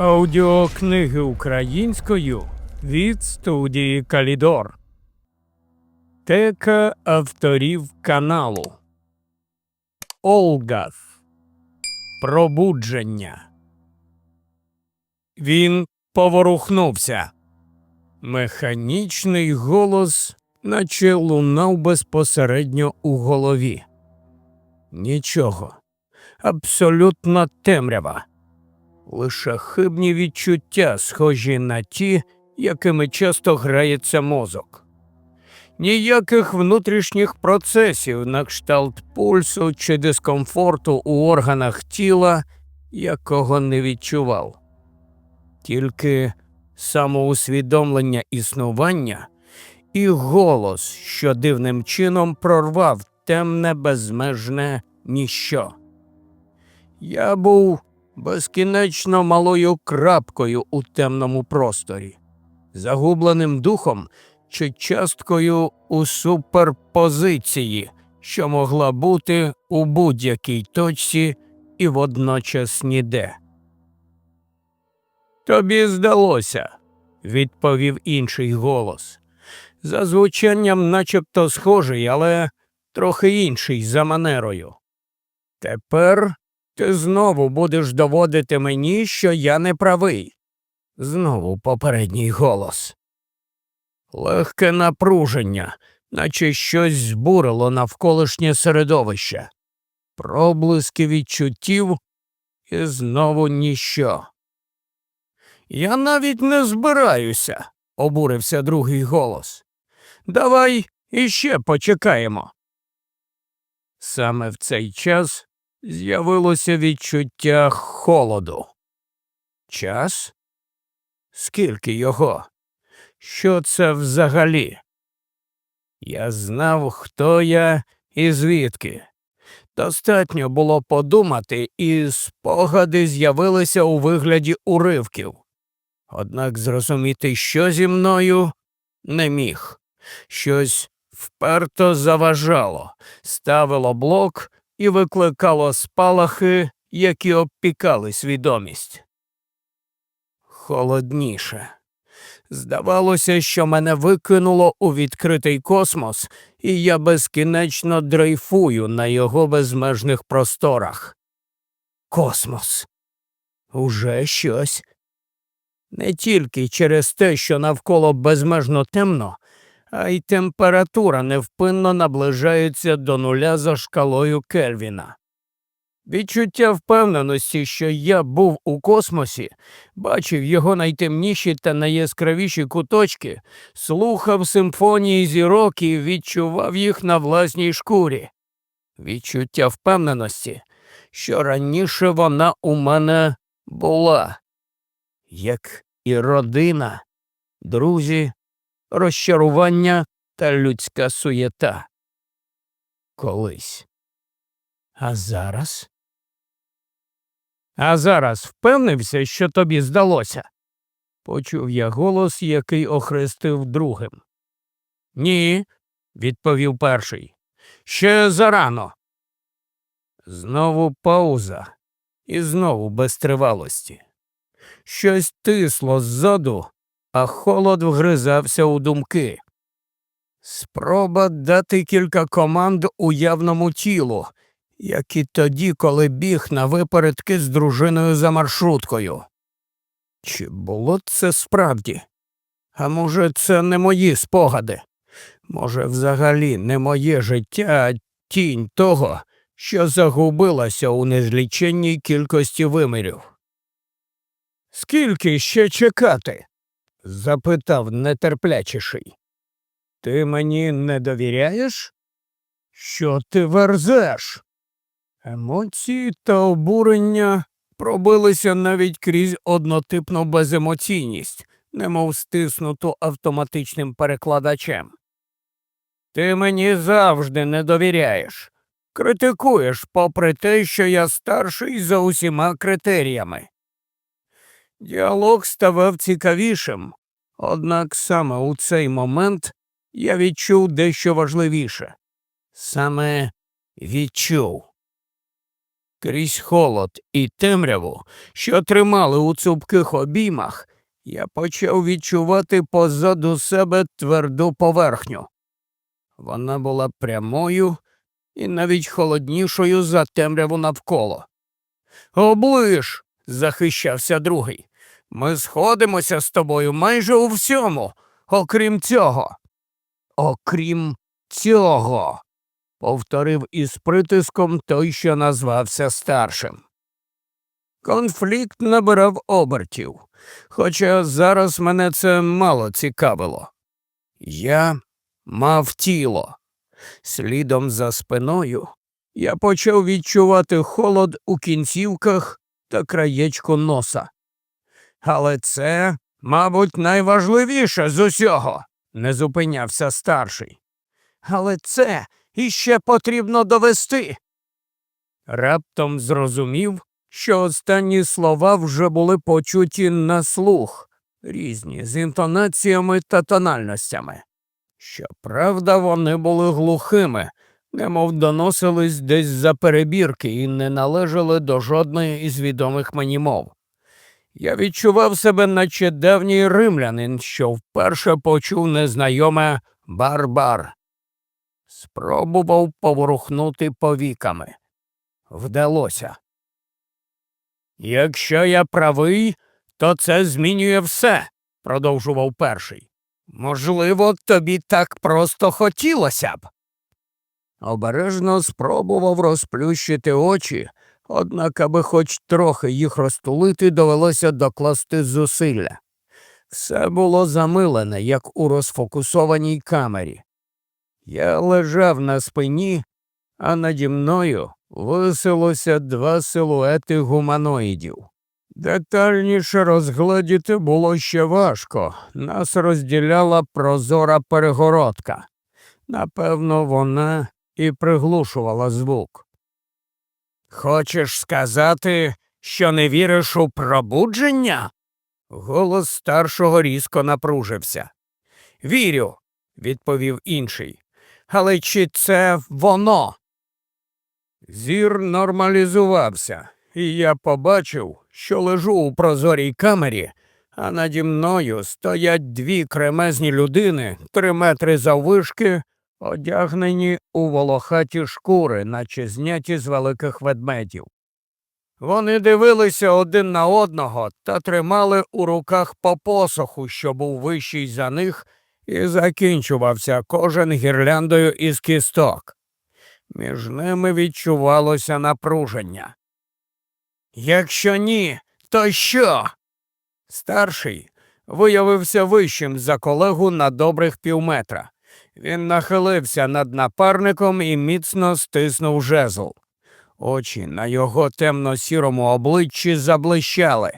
Аудіокниги українською від студії Калідор. Тека авторів каналу. Олгас. Пробудження. Він поворухнувся. Механічний голос, наче лунав безпосередньо у голові. Нічого. Абсолютна темрява лише хибні відчуття, схожі на ті, якими часто грається мозок. Ніяких внутрішніх процесів на кшталт пульсу чи дискомфорту у органах тіла, якого не відчував. Тільки самоусвідомлення існування і голос, що дивним чином прорвав темне безмежне ніщо. Я був безкінечно малою крапкою у темному просторі, загубленим духом чи часткою у суперпозиції, що могла бути у будь-якій точці і водночас ніде. Тобі здалося, відповів інший голос. За звучанням начебто схожий, але трохи інший за манерою. Тепер ти знову будеш доводити мені, що я не правий. Знову попередній голос. Легке напруження, наче щось збурило навколишнє середовище, проблиски відчуттів і знову ніщо. Я навіть не збираюся, обурився другий голос. Давай іще почекаємо. Саме в цей час з'явилося відчуття холоду. Час? Скільки його? Що це взагалі? Я знав, хто я і звідки. Достатньо було подумати, і спогади з'явилися у вигляді уривків. Однак зрозуміти, що зі мною, не міг. Щось вперто заважало, ставило блок і викликало спалахи, які обпікали свідомість. Холодніше. Здавалося, що мене викинуло у відкритий космос, і я безкінечно дрейфую на його безмежних просторах. Космос. Уже щось. Не тільки через те, що навколо безмежно темно, а й температура невпинно наближається до нуля за шкалою Кельвіна. Відчуття впевненості, що я був у космосі, бачив його найтемніші та найяскравіші куточки, слухав симфонії зірок і відчував їх на власній шкурі. Відчуття впевненості, що раніше вона у мене була, як і родина, друзі, розчарування та людська суєта. Колись. А зараз? А зараз впевнився, що тобі здалося. Почув я голос, який охрестив другим. Ні, відповів перший. Ще зарано. Знову пауза, і знову без тривалості. Щось тисло ззаду, а холод вгризався у думки. Спроба дати кілька команд уявному тілу, як і тоді, коли біг на випередки з дружиною за маршруткою. Чи було це справді? А може, це не мої спогади? Може, взагалі не моє життя, а тінь того, що загубилася у незліченній кількості вимірів. Скільки ще чекати? Запитав нетерплячіший. Ти мені не довіряєш? Що ти верзеш? Емоції та обурення пробилися навіть крізь однотипну беземоційність, немов стиснуту автоматичним перекладачем. Ти мені завжди не довіряєш, критикуєш, попри те, що я старший за усіма критеріями. Діалог ставав цікавішим, однак саме у цей момент я відчув дещо важливіше. Саме відчув. Крізь холод і темряву, що тримали у цупких обіймах, я почав відчувати позаду себе тверду поверхню. Вона була прямою і навіть холоднішою за темряву навколо. Оближ, захищався другий. Ми сходимося з тобою майже у всьому, окрім цього. Окрім цього, повторив із притиском той, що назвався старшим. Конфлікт набирав обертів, хоча зараз мене це мало цікавило. Я мав тіло. Слідом за спиною я почав відчувати холод у кінцівках та краєчку носа. Але це, мабуть, найважливіше з усього, не зупинявся старший. Але це іще потрібно довести. Раптом зрозумів, що останні слова вже були почуті на слух, різні з інтонаціями та тональностями. Щоправда, вони були глухими, немов доносились десь за перебірки і не належали до жодної із відомих мені мов. Я відчував себе, наче давній римлянин, що вперше почув незнайоме бар-бар. Спробував поворухнути повіками. Вдалося. Якщо я правий, то це змінює все, продовжував перший. Можливо, тобі так просто хотілося б. Обережно спробував розплющити очі, однак, аби хоч трохи їх розтулити, довелося докласти зусилля. Все було замилене, як у розфокусованій камері. Я лежав на спині, а наді мною висилося два силуети гуманоїдів. Детальніше розгледіти було ще важко. Нас розділяла прозора перегородка. Напевно, вона і приглушувала звук. Хочеш сказати, що не віриш у пробудження? Голос старшого різко напружився. Вірю, відповів інший. Але чи це воно? Зір нормалізувався, і я побачив, що лежу у прозорій камері, а наді мною стоять дві кремезні людини, три метри заввишки, одягнені у волохаті шкури, наче зняті з великих ведмедів. Вони дивилися один на одного та тримали у руках по посоху, що був вищий за них, і закінчувався кожен гірляндою із кісток. Між ними відчувалося напруження. Якщо ні, то що? Старший виявився вищим за колегу на добрих півметра. Він нахилився над напарником і міцно стиснув жезл. Очі на його темно-сірому обличчі заблищали.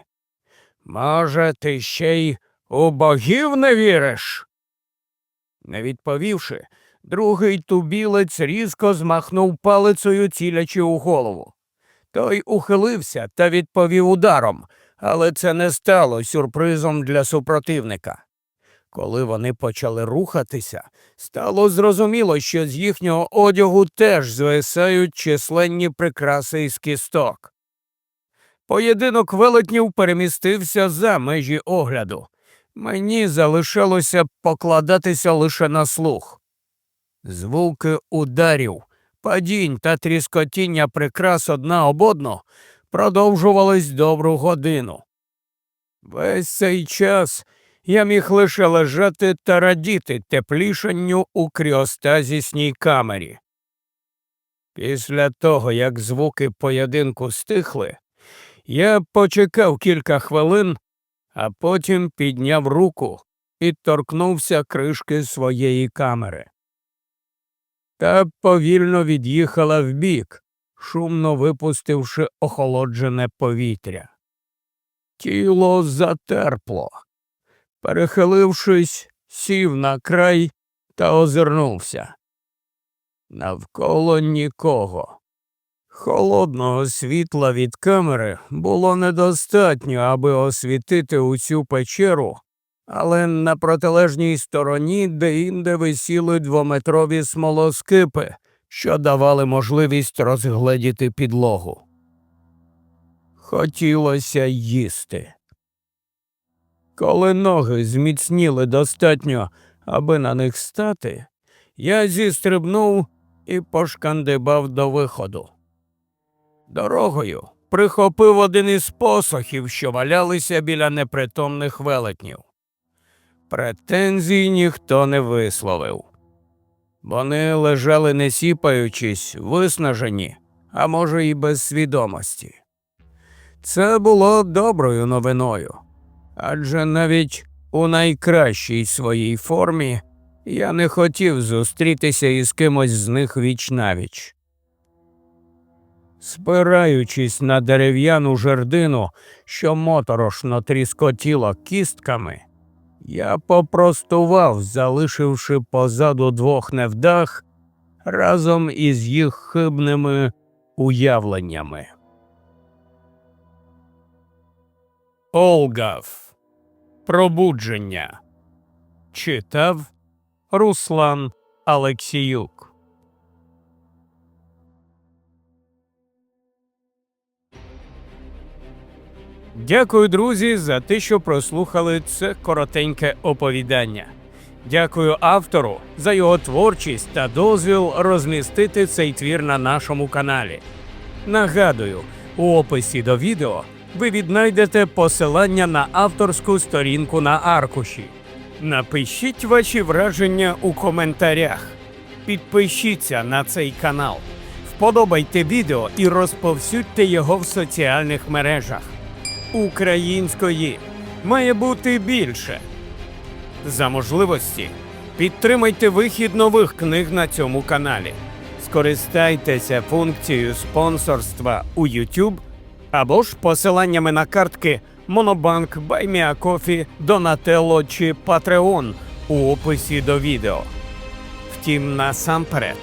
Може, ти ще й у богів не віриш? Не відповівши, другий тубілець різко змахнув палицею, цілячи у голову. Той ухилився та відповів ударом, але це не стало сюрпризом для супротивника. Коли вони почали рухатися, стало зрозуміло, що з їхнього одягу теж звисають численні прикраси із кісток. Поєдинок велетнів перемістився за межі огляду. Мені залишалося покладатися лише на слух. Звуки ударів, падінь та тріскотіння прикрас одна об одну продовжувались добру годину. Весь цей час я міг лише лежати та радіти теплішанню у кріостазісній камері. Після того, як звуки поєдинку стихли, я почекав кілька хвилин, а потім підняв руку і торкнувся кришки своєї камери. Та повільно від'їхала вбік, шумно випустивши охолоджене повітря. Тіло затерпло. Перехилившись, сів на край та озирнувся. Навколо нікого. Холодного світла від камери було недостатньо, аби освітити усю печеру, але на протилежній стороні деінде висіли двометрові смолоскипи, що давали можливість розгледіти підлогу. хотілося їсти. Коли ноги зміцніли достатньо, аби на них стати, я зістрибнув і пошкандибав до виходу. Дорогою прихопив один із посохів, що валялися біля непритомних велетнів. Претензій ніхто не висловив. Вони лежали не сіпаючись, виснажені, а може, і без свідомості. Це було доброю новиною, адже навіть у найкращій своїй формі я не хотів зустрітися із кимось з них віч навіч. Спираючись на дерев'яну жердину, що моторошно тріскотіло кістками, я попростував, залишивши позаду двох невдах разом із їх хибними уявленнями. Олгав. Пробудження. Читав Руслан Алексіюк. Дякую, друзі, за те, що прослухали це коротеньке оповідання. Дякую автору за його творчість та дозвіл розмістити цей твір на нашому каналі. Нагадую, у описі до відео ви віднайдете посилання на авторську сторінку на аркуші. Напишіть ваші враження у коментарях. Підпишіться на цей канал, вподобайте відео і розповсюдьте його в соціальних мережах. Української має бути більше. За можливості підтримайте вихід нових книг на цьому каналі. Скористайтеся функцією спонсорства у YouTube або ж посиланнями на картки Monobank, BuyMeACoffee, Donatello чи Patreon у описі до відео. Втім, насамперед,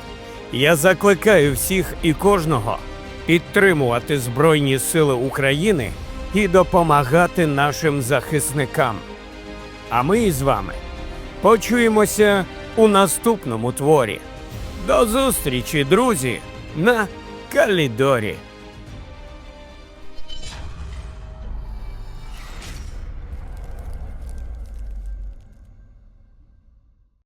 я закликаю всіх і кожного підтримувати Збройні Сили України і допомагати нашим захисникам. А ми із вами почуємося у наступному творі. До зустрічі, друзі, на Калідорі.